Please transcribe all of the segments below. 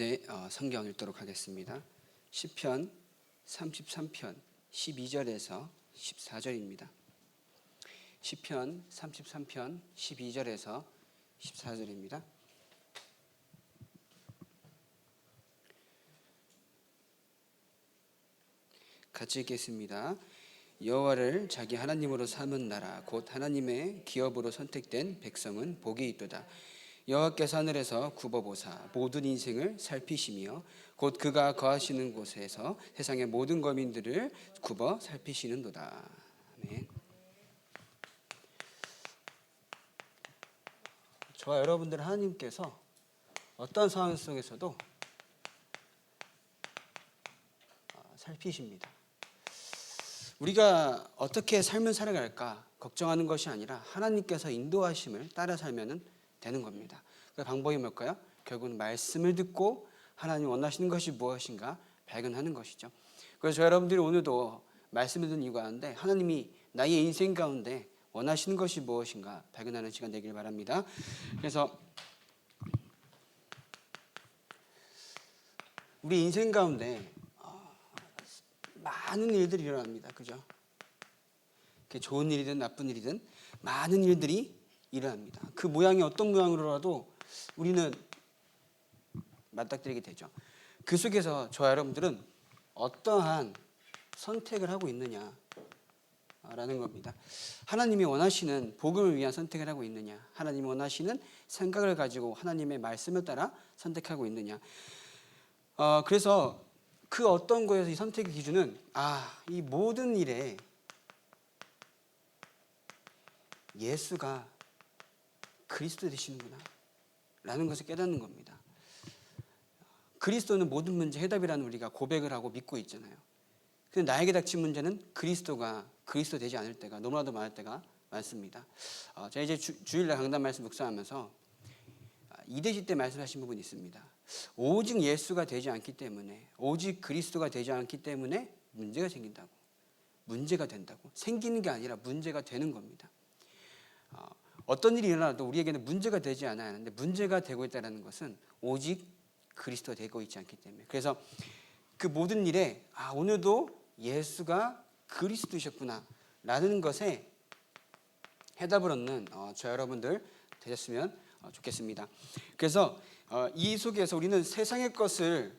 네, 어, 성경 읽도록 하겠습니다. 시편 33편 12절에서 14절입니다. 시편 33편 12절에서 14절입니다. 같이 읽겠습니다. 여호와를 자기 하나님으로 삼은 나라 곧 하나님의 기업으로 선택된 백성은 복이 있도다. 여호와께서 하늘에서 굽어보사 모든 인생을 살피시며 곧 그가 거하시는 곳에서 세상의 모든 거민들을 굽어 살피시는도다. 아멘. 저와 여러분들 하나님께서 어떤 상황 속에서도 어, 살피십니다. 우리가 어떻게 삶을 살아갈까 걱정하는 것이 아니라 하나님께서 인도하심을 따라 살면 되는 겁니다. 그 방법이 뭘까요? 결국은 말씀을 듣고 하나님 원하시는 것이 무엇인가 발견하는 것이죠. 그래서 저 여러분들이 오늘도 말씀을 듣는 이유가 한데 하나님이 나의 인생 가운데 원하시는 것이 무엇인가 발견하는 시간 되길 바랍니다. 그래서 우리 인생 가운데 어, 많은 일들이 일어납니다. 그죠? 좋은 일이든 나쁜 일이든 많은 일들이 일어납니다. 그 모양이 어떤 모양으로라도 우리는 맞닥뜨리게 되죠. 그 속에서 저와 여러분들은 어떠한 선택을 하고 있느냐라는 겁니다. 하나님이 원하시는 복음을 위한 선택을 하고 있느냐, 하나님이 원하시는 생각을 가지고 하나님의 말씀을 따라 선택하고 있느냐. 어, 그래서 그 어떤 거에서 이 선택의 기준은 아, 이 모든 일에 예수가 그리스도 되시는구나. 라는 것을 깨닫는 겁니다. 그리스도는 모든 문제 해답이라는 우리가 고백을 하고 믿고 있잖아요. 근데 나에게 닥친 문제는 그리스도가 그리스도 되지 않을 때가 너무나도 많을 때가 많습니다. 어, 제가 이제 주, 주일날 강단 말씀 묵상하면서 아, 이대시 때 말씀하신 부분이 있습니다. 오직 예수가 되지 않기 때문에 오직 그리스도가 되지 않기 때문에 문제가 생긴다고 문제가 된다고 생기는 게 아니라 문제가 되는 겁니다. 어, 어떤 일이 일어나도 우리에게는 문제가 되지 않아야 하는데 문제가 되고 있다는 것은 오직 그리스도 되고 있지 않기 때문에 그래서 그 모든 일에 아 오늘도 예수가 그리스도이셨구나 라는 것에 해답을 얻는 어, 저 여러분들 되셨으면 어, 좋겠습니다. 그래서 어, 이 속에서 우리는 세상의 것을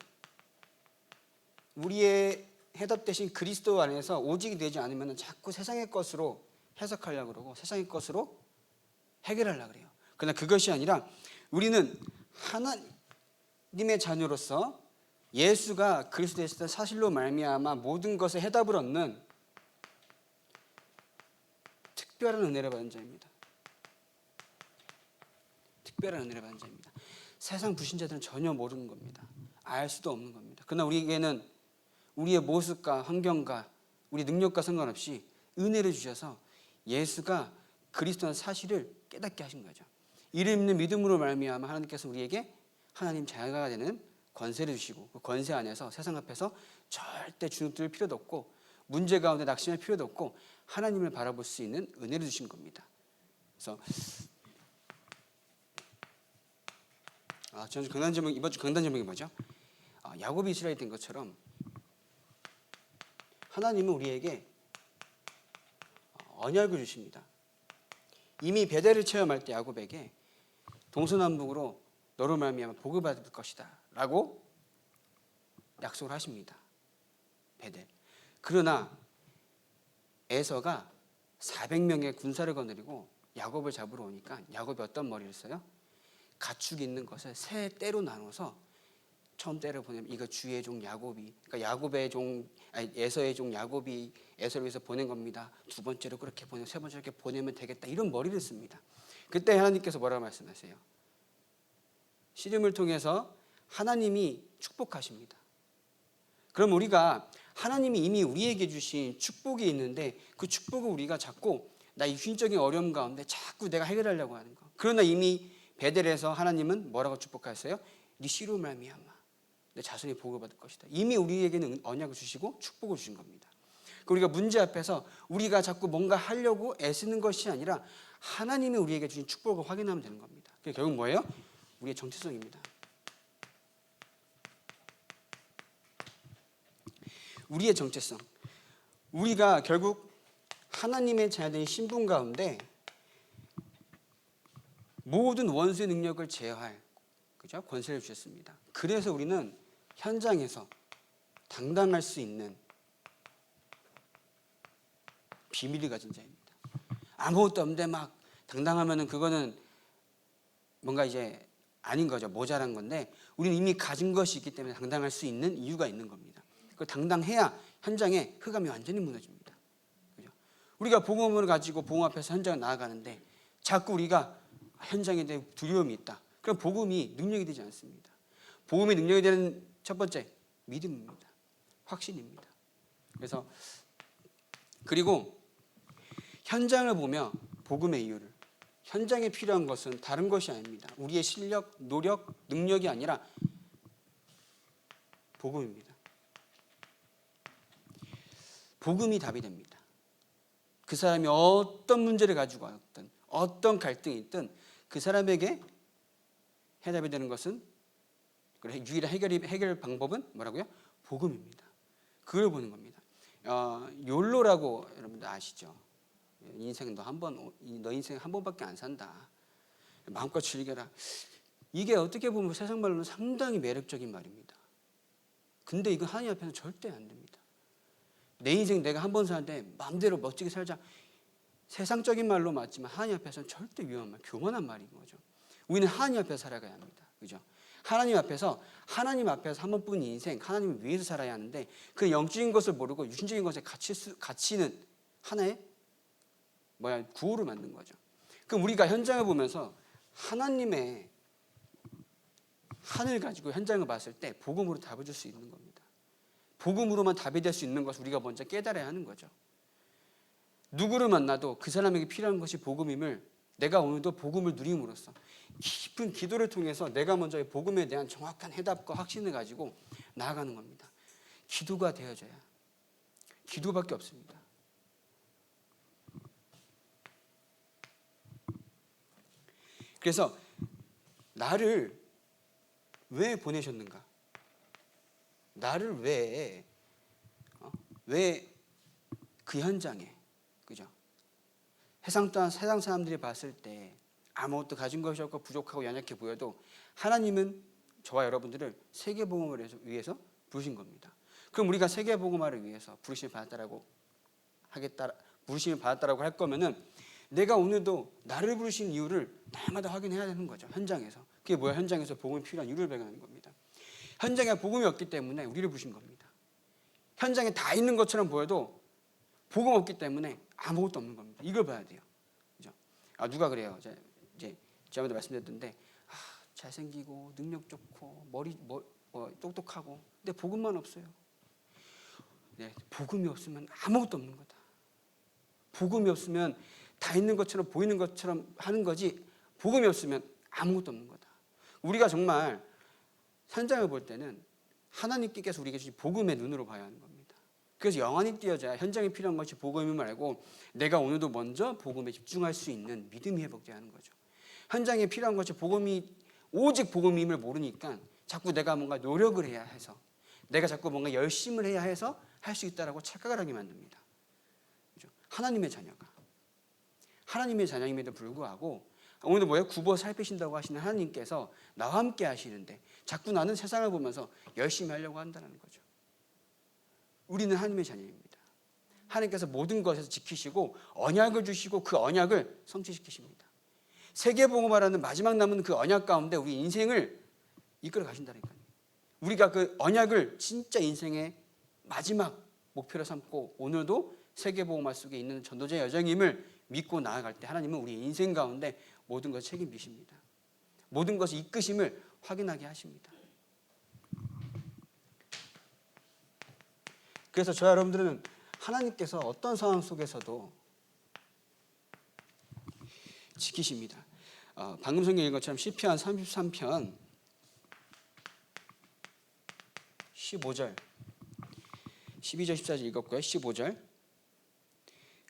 우리의 해답 대신 그리스도 안에서 오직이 되지 않으면 자꾸 세상의 것으로 해석하려고 그러고 세상의 것으로 해결하려고 그래요. 그러나 그것이 아니라 우리는 하나님의 자녀로서 예수가 그리스도의 사실로 말미암아 모든 것에 해답을 얻는 특별한 은혜를 받은 자입니다. 특별한 은혜를 받은 자입니다. 세상 불신자들은 전혀 모르는 겁니다. 알 수도 없는 겁니다. 그러나 우리에게는 우리의 모습과 환경과 우리 능력과 상관없이 은혜를 주셔서 예수가 그리스도의 사실을 깨닫게 하신 거죠. 이를 믿는 믿음으로 말미암아 하나님께서 우리에게 하나님 자녀가 되는 권세를 주시고 그 권세 안에서 세상 앞에서 절대 주눅들 필요도 없고 문제 가운데 낙심할 필요도 없고 하나님을 바라볼 수 있는 은혜를 주신 겁니다. 그래서 아, 저는 강단 제목 이번 주 강단 제목이 뭐죠? 아, 야곱이 이스라엘 된 것처럼 하나님은 우리에게 언약을 주십니다. 이미 베델을 체험할 때 야곱에게 동서남북으로 너로 말미암아 복을 받을 것이다라고 약속을 하십니다. 베델. 그러나 에서가 400명의 군사를 거느리고 야곱을 잡으러 오니까 야곱이 어떤 머리를 써요? 가축이 있는 것을 세 때로 나눠서 처음 때를 보내면 이거 주의 종 야곱이 그러니까 야곱의 종 아니 에서의 종 야곱이 에서를 위해서 보낸 겁니다. 두 번째로 그렇게 보내 세 번째로 이렇게 보내면 되겠다 이런 머리를 씁니다. 그때 하나님께서 뭐라고 말씀하세요? 씨름을 통해서 하나님이 축복하십니다. 그럼 우리가 하나님이 이미 우리에게 주신 축복이 있는데 그 축복을 우리가 자꾸 나이 휘적인 어려움 가운데 자꾸 내가 해결하려고 하는 거. 그러나 이미 베델에서 하나님은 뭐라고 축복하셨어요? 네 씨로 말미암아 내 자손이 복을 받을 것이다. 이미 우리에게는 언약을 주시고 축복을 주신 겁니다. 우리가 문제 앞에서 우리가 자꾸 뭔가 하려고 애쓰는 것이 아니라 하나님이 우리에게 주신 축복을 확인하면 되는 겁니다. 그게 결국 뭐예요? 우리의 정체성입니다. 우리의 정체성. 우리가 결국 하나님의 자녀된 신분 가운데 모든 원수의 능력을 제어할 그죠? 권세를 주셨습니다. 그래서 우리는 현장에서 당당할 수 있는 비밀을 가진 자입니다. 아무것도 없는데 막 당당하면은 그거는 뭔가 이제 아닌 거죠. 모자란 건데 우리는 이미 가진 것이 있기 때문에 당당할 수 있는 이유가 있는 겁니다. 그 당당해야 현장에 흑암이 완전히 무너집니다. 그죠? 우리가 복음을 가지고 복음 앞에서 현장을 나아가는데 자꾸 우리가 현장에 대해 두려움이 있다. 그럼 복음이 능력이 되지 않습니다. 복음이 능력이 되는 첫 번째 믿음입니다. 확신입니다. 그래서 그리고 현장을 보며 복음의 이유를 현장에 필요한 것은 다른 것이 아닙니다. 우리의 실력, 노력, 능력이 아니라 복음입니다. 복음이 답이 됩니다. 그 사람이 어떤 문제를 가지고 왔든 어떤 갈등이 있든 그 사람에게 해답이 되는 것은 유일한 해결 해결 방법은 뭐라고요? 복음입니다. 그걸 보는 겁니다. 어, 욜로라고 여러분들 아시죠? 인생 너 한 번, 너 인생 한 번밖에 안 산다. 마음껏 즐겨라. 이게 어떻게 보면 세상 말로는 상당히 매력적인 말입니다. 근데 이건 하나님 앞에서 절대 안 됩니다. 내 인생 내가 한 번 사는데 마음대로 멋지게 살자. 세상적인 말로 맞지만 하나님 앞에서는 절대 위험한 말, 교만한 말인 거죠. 우리는 하나님 앞에서 살아가야 합니다. 그죠? 하나님 앞에서 하나님 앞에서 한 번뿐인 인생 하나님을 위해서 살아야 하는데 그 영적인 것을 모르고 유신적인 것에 수, 갇히는 하나의 뭐야 구호를 만든 거죠. 그럼 우리가 현장을 보면서 하나님의 하늘 가지고 현장을 봤을 때 복음으로 답을 줄 수 있는 겁니다. 복음으로만 답이 될 수 있는 것을 우리가 먼저 깨달아야 하는 거죠. 누구를 만나도 그 사람에게 필요한 것이 복음임을 내가 오늘도 복음을 누림으로써 깊은 기도를 통해서 내가 먼저 이 복음에 대한 정확한 해답과 확신을 가지고 나아가는 겁니다. 기도가 되어져야 기도밖에 없습니다. 그래서 나를 왜 보내셨는가? 나를 왜, 어? 왜그 현장에, 그죠? 세상 세상 사람들이 봤을 때 아무것도 가진 것이 없고 부족하고 연약해 보여도 하나님은 저와 여러분들을 세계복음을 위해서 부르신 겁니다. 그럼 우리가 세계복음화를 위해서 부르심을 받았다라고 하겠다, 부르심을 받았다라고 할 거면은 내가 오늘도 나를 부르신 이유를 날마다 확인해야 되는 거죠. 현장에서. 그게 뭐야? 현장에서 복음이 필요한 이유를 발견하는 겁니다. 현장에 복음이 없기 때문에 우리를 부신 겁니다. 현장에 다 있는 것처럼 보여도 복음 없기 때문에 아무것도 없는 겁니다. 이걸 봐야 돼요. 그죠? 아, 누가 그래요? 지난번에 말씀드렸던데 아, 잘생기고 능력 좋고 머리 뭐, 뭐 똑똑하고 근데 복음만 없어요. 네, 복음이 없으면 아무것도 없는 거다. 복음이 없으면 다 있는 것처럼 보이는 것처럼 하는 거지 복음이 없으면 아무것도 없는 거다. 우리가 정말 현장을 볼 때는 하나님께서 우리에게 주신 복음의 눈으로 봐야 하는 겁니다. 그래서 영안이 띄어져야 현장에 필요한 것이 복음임을 알고 내가 오늘도 먼저 복음에 집중할 수 있는 믿음이 회복돼야 하는 거죠. 현장에 필요한 것이 복음이 오직 복음임을 모르니까 자꾸 내가 뭔가 노력을 해야 해서 내가 자꾸 뭔가 열심을 해야 해서 할 수 있다라고 착각을 하게 만듭니다. 하나님의 자녀가 하나님의 자녀임에도 불구하고 오늘도 뭐예요? 굽어 살피신다고 하시는 하나님께서 나와 함께 하시는데 자꾸 나는 세상을 보면서 열심히 하려고 한다는 거죠. 우리는 하나님의 자녀입니다. 하나님께서 모든 것에서 지키시고 언약을 주시고 그 언약을 성취시키십니다. 세계복음화라는 마지막 남은 그 언약 가운데 우리 인생을 이끌어 가신다니까요. 우리가 그 언약을 진짜 인생의 마지막 목표로 삼고 오늘도 세계복음화 속에 있는 전도자 여정임을 믿고 나아갈 때 하나님은 우리 인생 가운데 모든 것을 책임지십니다. 모든 것을 이끄심을 확인하게 하십니다. 그래서 저 여러분들은 하나님께서 어떤 상황 속에서도 지키십니다. 어, 방금 성경 읽은 것처럼 시편 33편 15절 12절 14절 읽었고요. 15절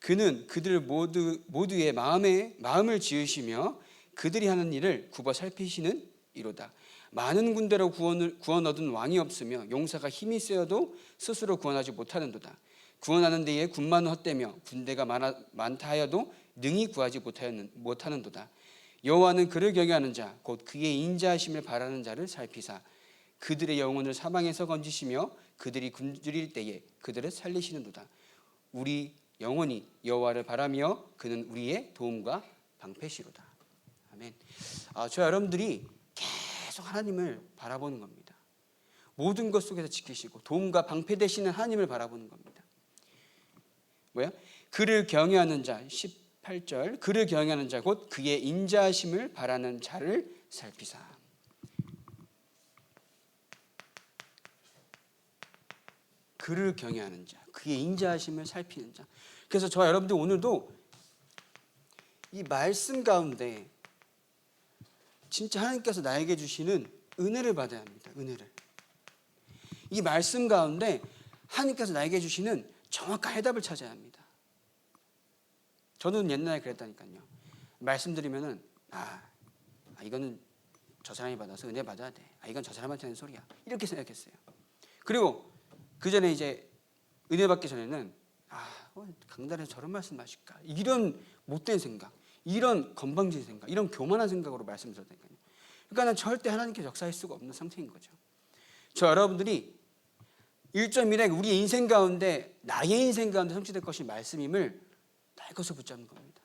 그는 그들 모두 모두의 마음에 마음을 지으시며 그들이 하는 일을 굽어 살피시는 이로다. 많은 군대로 구원을 구원 얻은 왕이 없으며 용사가 힘이 세어도 스스로 구원하지 못하는도다. 구원하는 데에 군만 헛되며 군대가 많아, 많다 하여도 능히 구하지 못하는, 못하는 도다. 여호와는 그를 경외하는 자 곧 그의 인자하심을 바라는 자를 살피사 그들의 영혼을 사망에서 건지시며 그들이 굶주릴 때에 그들을 살리시는도다. 우리 영혼이 여호와를 바라며 그는 우리의 도움과 방패시로다. 아멘. 아, 저 여러분들이 계속 하나님을 바라보는 겁니다. 모든 것 속에서 지키시고 도움과 방패 되시는 하나님을 바라보는 겁니다. 뭐야? 그를 경외하는 자 18절 그를 경외하는 자 곧 그의 인자하심을 바라는 자를 살피사. 그를 경외하는 자, 그의 인자하심을 살피는 자. 그래서 저 여러분들 오늘도 이 말씀 가운데 진짜 하나님께서 나에게 주시는 은혜를 받아야 합니다. 은혜를. 이 말씀 가운데 하나님께서 나에게 주시는 정확한 해답을 찾아야 합니다. 저는 옛날에 그랬다니까요. 말씀드리면은 아, 아 이거는 저 사람이 받아서 은혜 받아야 돼. 아 이건 저 사람한테 하는 소리야. 이렇게 생각했어요. 그리고 그 전에 이제 은혜 받기 전에는 아 어, 강단에서 저런 말씀 하실까 이런 못된 생각, 이런 건방진 생각, 이런 교만한 생각으로 말씀드렸다니까요. 그러니까 는 절대 하나님께 역사할 수가 없는 상태인 거죠. 저 여러분들이 1.1에 우리 인생 가운데 나의 인생 가운데 성취될 것이 말씀임을 날 것을 붙잡는 겁니다.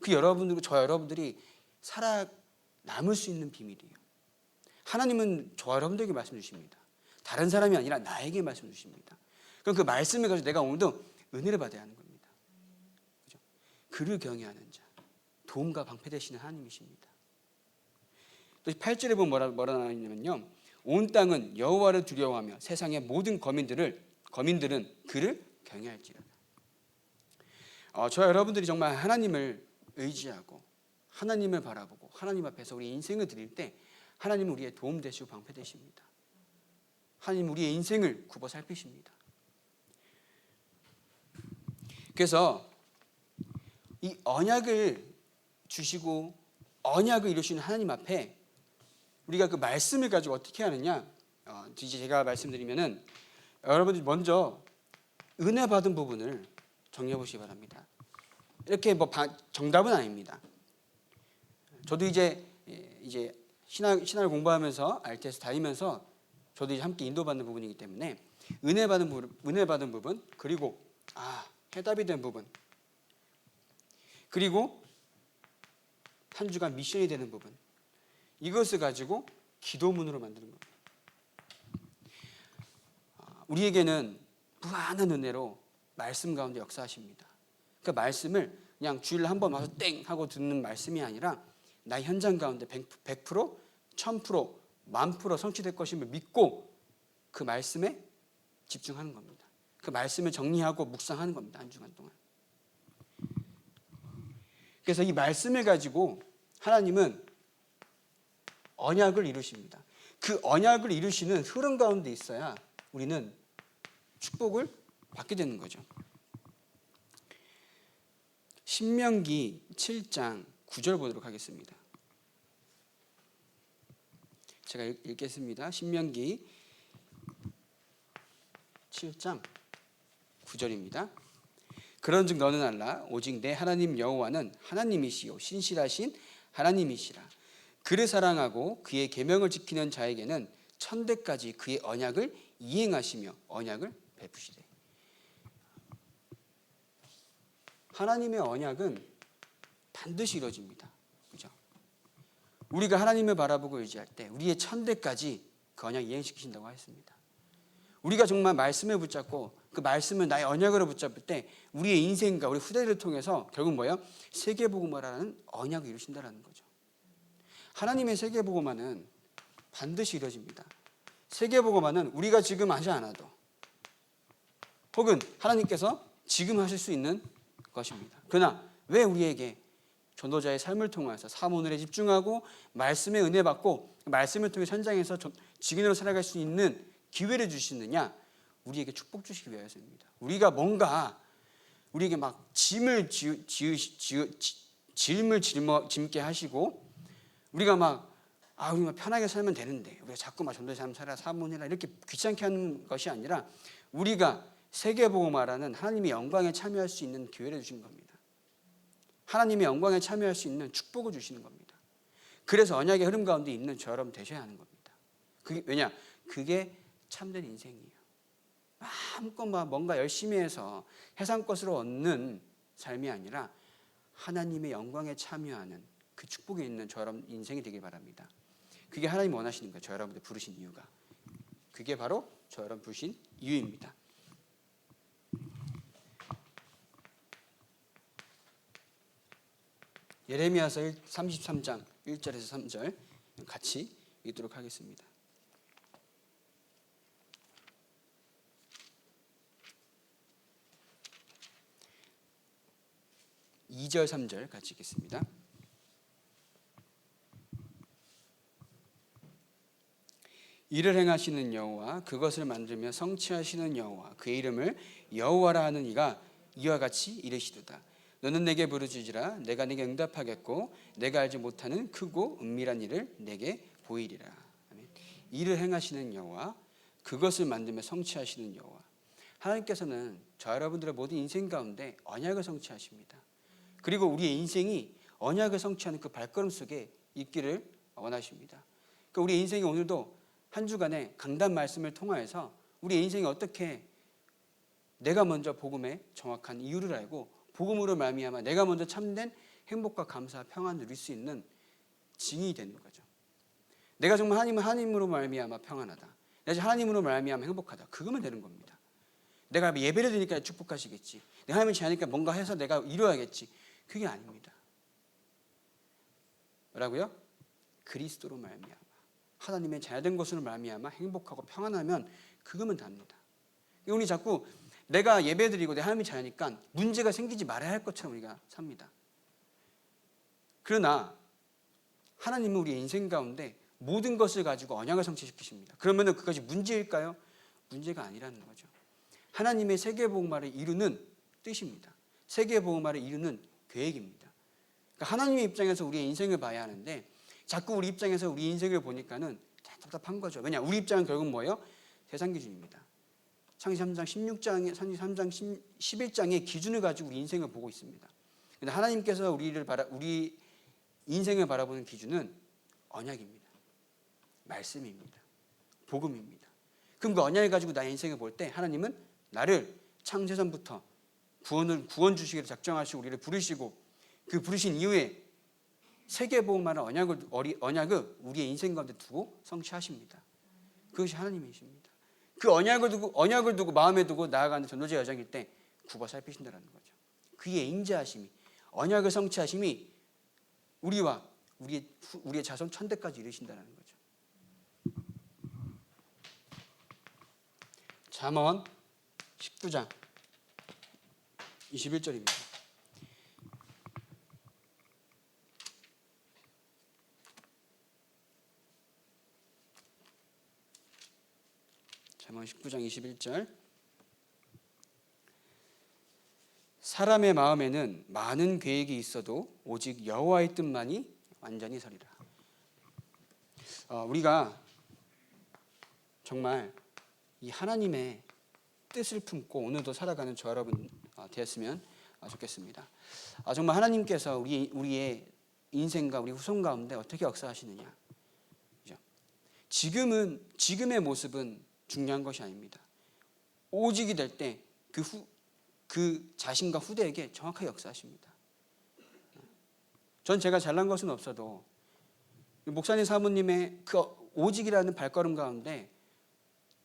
그 여러분들고 저 여러분들이 살아 남을 수 있는 비밀이에요. 하나님은 저 여러분들에게 말씀 주십니다. 다른 사람이 아니라 나에게 말씀 주십니다. 그럼 그 말씀을 가지고 내가 오늘도 은혜를 받아야 하는 겁니다. 그죠? 그를 경외하는 자, 도움과 방패 되시는 하나님이십니다. 또 8절에 보면 뭐라 뭐라 나와 있냐면요. 온 땅은 여호와를 두려워하며 세상의 모든 거민들을 거민들은 그를 경외할지로다. 어, 저 여러분들이 정말 하나님을 의지하고 하나님을 바라보고 하나님 앞에서 우리 인생을 드릴 때 하나님은 우리의 도움 되시고 방패 되십니다. 하나님 우리의 인생을 굽어 살피십니다. 그래서 이 언약을 주시고 언약을 이루시는 하나님 앞에 우리가 그 말씀을 가지고 어떻게 하느냐? 어, 이제 제가 말씀드리면은 여러분들이 먼저 은혜 받은 부분을 정리해 보시기 바랍니다. 이렇게 뭐 바, 정답은 아닙니다. 저도 이제 예, 이제 신학 신학을 공부하면서 RTS 다니면서 저도 이제 함께 인도받는 부분이기 때문에 은혜 받은 부분, 은혜 받은 부분 그리고 아 해답이 된 부분 그리고 한 주간 미션이 되는 부분 이것을 가지고 기도문으로 만드는 겁니다. 아, 우리에게는 무한한 은혜로 말씀 가운데 역사하십니다. 그 말씀을 그냥 주일 한 번 와서 땡 하고 듣는 말씀이 아니라 나 현장 가운데 100%, 100% 1000%, 만 프로 성취될 것임을 믿고 그 말씀에 집중하는 겁니다. 그 말씀을 정리하고 묵상하는 겁니다. 한 주간 동안. 그래서 이 말씀을 가지고 하나님은 언약을 이루십니다. 그 언약을 이루시는 흐름 가운데 있어야 우리는 축복을 받게 되는 거죠. 신명기 7장 9절 보도록 하겠습니다. 제가 읽- 읽겠습니다. 신명기 7장 9절입니다. 그런즉 너는 알라 오직 내 하나님 여호와는 하나님이시요 신실하신 하나님이시라. 그를 사랑하고 그의 계명을 지키는 자에게는 천대까지 그의 언약을 이행하시며 언약을 베푸시되. 하나님의 언약은 반드시 이루어집니다. 그죠? 우리가 하나님을 바라보고 의지할 때 우리의 천대까지 그 언약 이행시키신다고 했습니다. 우리가 정말 말씀을 붙잡고 그 말씀을 나의 언약으로 붙잡을 때 우리의 인생과 우리 후대를 통해서 결국 뭐예요? 세계복음화라는 언약을 이루신다라는 거죠. 하나님의 세계복음화는 반드시 이루어집니다. 세계복음화는 우리가 지금 하지 않아도 혹은 하나님께서 지금 하실 수 있는 것입니다. 그러나 왜 우리에게 전도자의 삶을 통해서 사문을에 집중하고 말씀의 은혜 받고 말씀을 통해 현장에서 전- 직인으로 살아갈 수 있는 기회를 주시느냐? 우리에게 축복 주시기 위해서입니다. 우리가 뭔가 우리에게 막 짐을 지으, 지으, 지으, 지- 짐을 짊어, 짐게 하시고 우리가 막 아 우리만 편하게 살면 되는데 우리가 자꾸 막 전도의 삶 살아 사모니라 이렇게 귀찮게 하는 것이 아니라 우리가 세계복음화라는 하나님의 영광에 참여할 수 있는 기회를 주신 겁니다. 하나님의 영광에 참여할 수 있는 축복을 주시는 겁니다. 그래서 언약의 흐름 가운데 있는 저여러분 되셔야 하는 겁니다. 그게 왜냐? 그게 참된 인생이에요. 마음껏 막 뭔가 열심히 해서 해상 것으로 얻는 삶이 아니라 하나님의 영광에 참여하는 그 축복이 있는 저 여러분 인생이 되길 바랍니다. 그게 하나님 원하시는 거예요. 저 여러분들 부르신 이유가. 그게 바로 저 여러분 부르신 이유입니다. 예레미야서 33장 1절에서 3절 같이 읽도록 하겠습니다. 2절 3절 같이 읽겠습니다. 이를 행하시는 여호와 그것을 만들며 성취하시는 여호와 그의 이름을 여호와라 하는 이가 이와 같이 이르시도다. 너는 내게 부르짖으라 내가 네게 응답하겠고 내가 알지 못하는 크고 은밀한 일을 내게 보이리라. 이를 행하시는 여호와 그것을 만들며 성취하시는 여호와 하나님께서는 저 여러분들의 모든 인생 가운데 언약을 성취하십니다. 그리고 우리의 인생이 언약을 성취하는 그 발걸음 속에 있기를 원하십니다. 그러니까 우리 인생이 오늘도 한 주간의 강단 말씀을 통하여서 우리 인생이 어떻게 내가 먼저 복음의 정확한 이유를 알고 복음으로 말미암아 내가 먼저 참된 행복과 감사, 평안을 누릴 수 있는 증인이 되는 거죠. 내가 정말 하나님은 하나님으로 말미암아 평안하다. 내가 하나님으로 말미암아 행복하다. 그거면 되는 겁니다. 내가 예배를 드리니까 축복하시겠지. 내가 하나님을 지하니까 뭔가 해서 내가 이루어야겠지. 그게 아닙니다. 뭐라고요? 그리스도로 말미암아 하나님의 자녀된 것으로 말미암아 행복하고 평안하면 그거면 답니다. 우리 자꾸 내가 예배드리고 내 하나님이 자녀니까 문제가 생기지 말아야 할 것처럼 우리가 삽니다. 그러나 하나님은 우리 인생 가운데 모든 것을 가지고 언약을 성취시키십니다. 그러면 그것이 문제일까요? 문제가 아니라는 거죠. 하나님의 세계복음화를 이루는 뜻입니다. 세계복음화를 이루는 계획입니다. 그러니까 하나님의 입장에서 우리의 인생을 봐야 하는데 자꾸 우리 입장에서 우리 인생을 보니까는 답답한 거죠. 왜냐? 우리 입장은 결국 뭐예요? 세상 기준입니다. 창세기 3장 16장에 창세기 3장 11장의 기준을 가지고 인생을 보고 있습니다. 근데 하나님께서 우리를 바라 우리 인생을 바라보는 기준은 언약입니다. 말씀입니다. 복음입니다. 그럼 그 언약을 가지고 나의 인생을 볼 때 하나님은 나를 창세전부터 구원을 구원 주시기를 작정하시고 우리를 부르시고 그 부르신 이후에 세계보험하는 언약을 언약을 우리의 인생 가운데 두고 성취하십니다. 그것이 하나님이십니다. 그 언약을 두고 언약을 두고 마음에 두고 나아가는 전도제 여정일 때 굽어 살피신다라는 거죠. 그의 인자하심이 언약을 성취하심이 우리와 우리의 우리의 자손 천대까지 이르신다라는 거죠. 잠언 19장 21절입니다. 잠언 19장 21절 사람의 마음에는 많은 계획이 있어도 오직 여호와의 뜻만이 완전히 서리라. 어, 우리가 정말 이 하나님의 뜻을 품고 오늘도 살아가는 저 여러분 어, 되었으면 어, 좋겠습니다. 아, 정말 하나님께서 우리 우리의 인생과 우리 후손 가운데 어떻게 역사하시느냐? 지금은 지금의 모습은 중요한 것이 아닙니다. 오직이 될 때 그 후, 그 자신과 후대에게 정확하게 역사하십니다. 전 제가 잘난 것은 없어도 목사님 사모님의 그 오직이라는 발걸음 가운데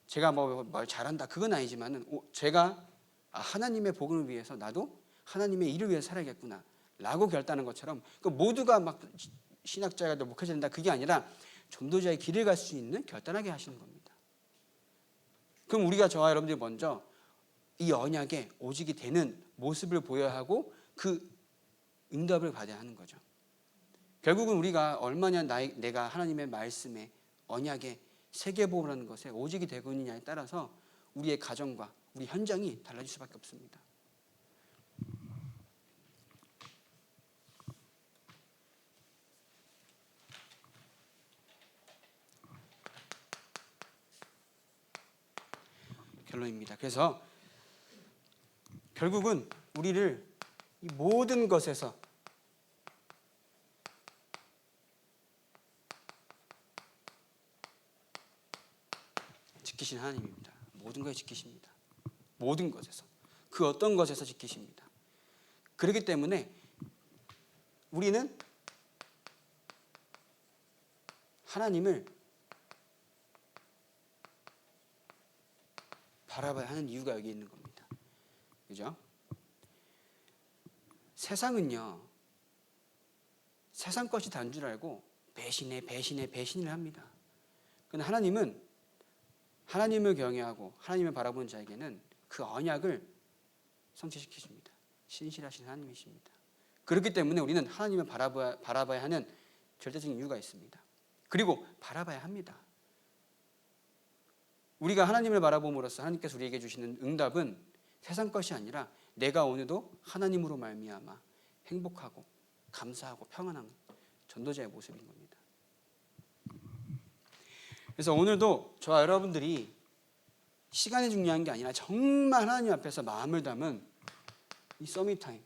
제가 뭐 뭘 잘한다 그건 아니지만은 제가 아, 하나님의 복음을 위해서 나도 하나님의 일을 위해 살아야겠구나 라고 결단한 것처럼 그 모두가 막 신학자가 목회자 된다 그게 아니라 전도자의 길을 갈 수 있는 결단하게 하시는 겁니다. 그럼 우리가 저와 여러분들이 먼저 이 언약에 오직이 되는 모습을 보여야 하고 그 응답을 받아야 하는 거죠. 결국은 우리가 얼마나 나의, 내가 하나님의 말씀에 언약에 세계보험이라는 것에 오직이 되고 있느냐에 따라서 우리의 가정과 우리 현장이 달라질 수밖에 없습니다. 결론입니다. 그래서 결국은 우리를 이 모든 것에서 지키신 하나님입니다. 모든 것에 지키십니다. 모든 것에서 그 어떤 것에서 지키십니다. 그렇기 때문에 우리는 하나님을 바라봐야 하는 이유가 여기 있는 겁니다. 그죠? 세상은요, 세상 것이 단 줄 알고 배신해, 배신해, 배신을 합니다. 그런데 하나님은 하나님을 경외하고 하나님을 바라보는 자에게는 그 언약을 성취시키십니다. 신실하신 하나님이십니다. 그렇기 때문에 우리는 하나님을 바라봐야, 바라봐야 하는 절대적인 이유가 있습니다. 그리고 바라봐야 합니다. 우리가 하나님을 바라봄으로써 하나님께서 우리에게 주시는 응답은 세상 것이 아니라 내가 오늘도 하나님으로 말미암아 행복하고 감사하고 평안한 전도자의 모습인 겁니다. 그래서 오늘도 저와 여러분들이 시간이 중요한 게 아니라 정말 하나님 앞에서 마음을 담은 이 서밋 타임.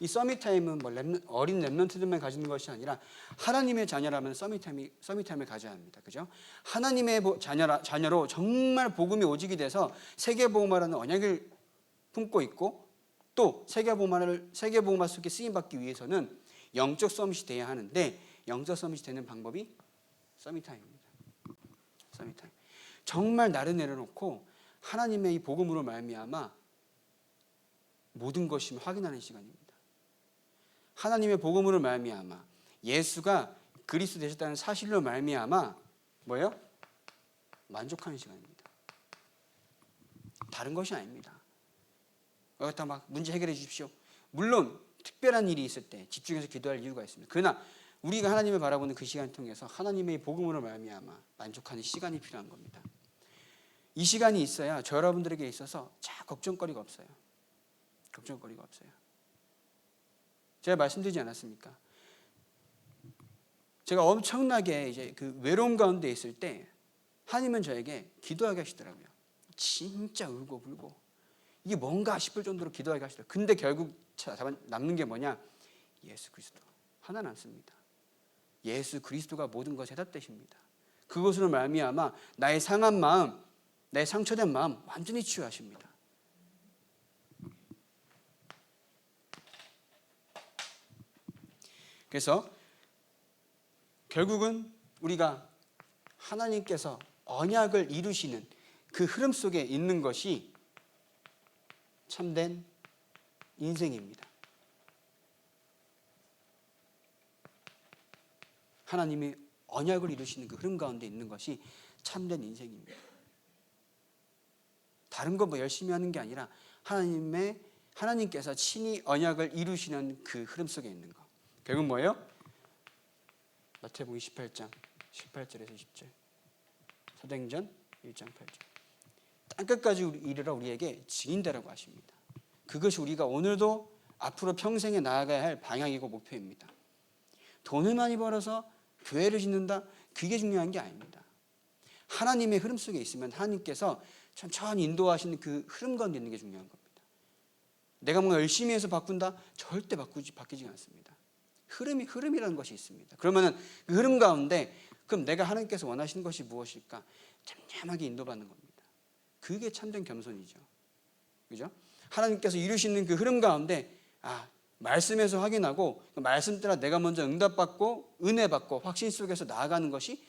이 서밋 타임은 뭐 랩, 어린 랩런트들만 가지는 것이 아니라 하나님의 자녀라면 서밋 타임이 서밋 타임을 가져야 합니다. 그죠? 하나님의 보- 자녀라, 자녀로 정말 복음이 오직이 돼서 세계 복음화라는 언약을 품고 있고 또 세계 복음화를 세계 복음화 속에 쓰임 받기 위해서는 영적 서밋이 돼야 하는데 영적 서밋이 되는 방법이 서밋 타임입니다. 서밋 타임. 정말 나를 내려놓고 하나님의 이 복음으로 말미암아 모든 것이 확인하는 시간입니다. 하나님의 복음으로 말미암아 예수가 그리스도 되셨다는 사실로 말미암아 뭐예요? 만족하는 시간입니다. 다른 것이 아닙니다. 여기다 막 문제 해결해 주십시오. 물론 특별한 일이 있을 때 집중해서 기도할 이유가 있습니다. 그러나 우리가 하나님을 바라보는 그 시간을 통해서 하나님의 복음으로 말미암아 만족하는 시간이 필요한 겁니다. 이 시간이 있어야 저 여러분들에게 있어서 자 걱정거리가 없어요. 걱정거리가 없어요. 제가 말씀드리지 않았습니까? 제가 엄청나게 이제 그 외로움 가운데 있을 때 하나님은 저에게 기도하게 하시더라고요. 진짜 울고 불고 이게 뭔가 싶을 정도로 기도하게 하시더라고요. 근데 결국 남는 게 뭐냐? 예수 그리스도 하나 남습니다. 예수 그리스도가 모든 것에 해답되십니다. 그것으로 말미암아 나의 상한 마음, 내 상처된 마음 완전히 치유하십니다. 그래서 결국은 우리가 하나님께서 언약을 이루시는 그 흐름 속에 있는 것이 참된 인생입니다. 하나님이 언약을 이루시는 그 흐름 가운데 있는 것이 참된 인생입니다. 다른 거 뭐 열심히 하는 게 아니라 하나님의 하나님께서 친히 언약을 이루시는 그 흐름 속에 있는 거. 결국 뭐예요? 마태복음 28장 18절에서 20절. 사도행전 1장 8절. 땅끝까지 이르러 우리에게 증인되라고 하십니다. 그것이 우리가 오늘도 앞으로 평생에 나아가야 할 방향이고 목표입니다. 돈을 많이 벌어서 교회를 짓는다? 그게 중요한 게 아닙니다. 하나님의 흐름 속에 있으면 하나님께서 천천히 인도하시는 그 흐름 가운데 있는 게 중요한 겁니다. 내가 뭔가 열심히 해서 바꾼다? 절대 바꾸지, 바뀌지 않습니다. 흐름이, 흐름이라는 것이 있습니다. 그러면은 그 흐름 가운데 그럼 내가 하나님께서 원하시는 것이 무엇일까? 잠잠하게 인도받는 겁니다. 그게 참된 겸손이죠. 그죠? 하나님께서 이루시는 그 흐름 가운데 아, 말씀에서 확인하고 그 말씀 따라 내가 먼저 응답받고 은혜 받고 확신 속에서 나아가는 것이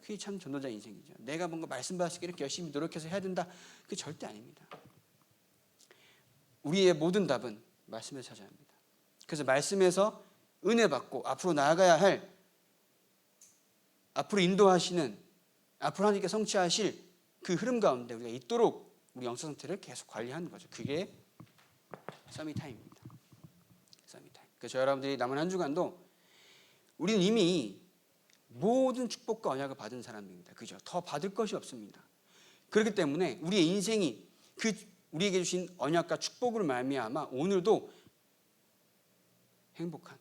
그게 참 전도자 인생이죠. 내가 뭔가 말씀 받으시기 이렇게 열심히 노력해서 해야 된다. 그게 절대 아닙니다. 우리의 모든 답은 말씀에서 찾아야 합니다. 그래서 말씀에서 은혜 받고 앞으로 나아가야 할 앞으로 인도하시는 앞으로 하나님께 성취하실 그 흐름 가운데 우리가 있도록 우리 영성 상태를 계속 관리하는 거죠. 그게 서밋 타임입니다. 서밋 타임. 그래서 여러분들이 남은 한 주간도 우리는 이미 모든 축복과 언약을 받은 사람입니다. 그죠? 더 받을 것이 없습니다. 그렇기 때문에 우리의 인생이 그 우리에게 주신 언약과 축복을 말미암아 오늘도 행복한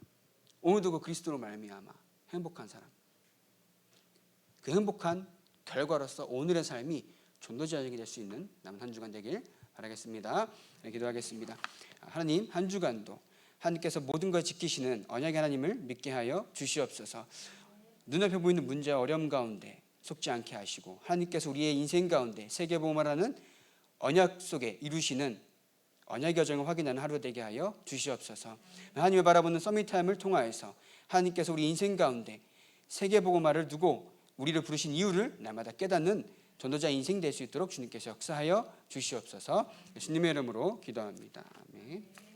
오늘도 그 그리스도로 말미암아 행복한 사람. 그 행복한 결과로서 오늘의 삶이 전도자에게 될 수 있는 남은 한 주간 되길 바라겠습니다. 네, 기도하겠습니다. 하나님 한 주간도 하나님께서 모든 걸 지키시는 언약의 하나님을 믿게 하여 주시옵소서. 눈앞에 보이는 문제와 어려움 가운데 속지 않게 하시고 하나님께서 우리의 인생 가운데 세계복음화라는 언약 속에 이루시는 언약 여정을 확인하는 하루 되게 하여 주시옵소서. 하나님을 바라보는 서밋 타임을 통하여서 하나님께서 우리 인생 가운데 세계 복음화를 두고 우리를 부르신 이유를 날마다 깨닫는 전도자 인생 될 수 있도록 주님께서 역사하여 주시옵소서. 예수님의 이름으로 기도합니다. 아멘.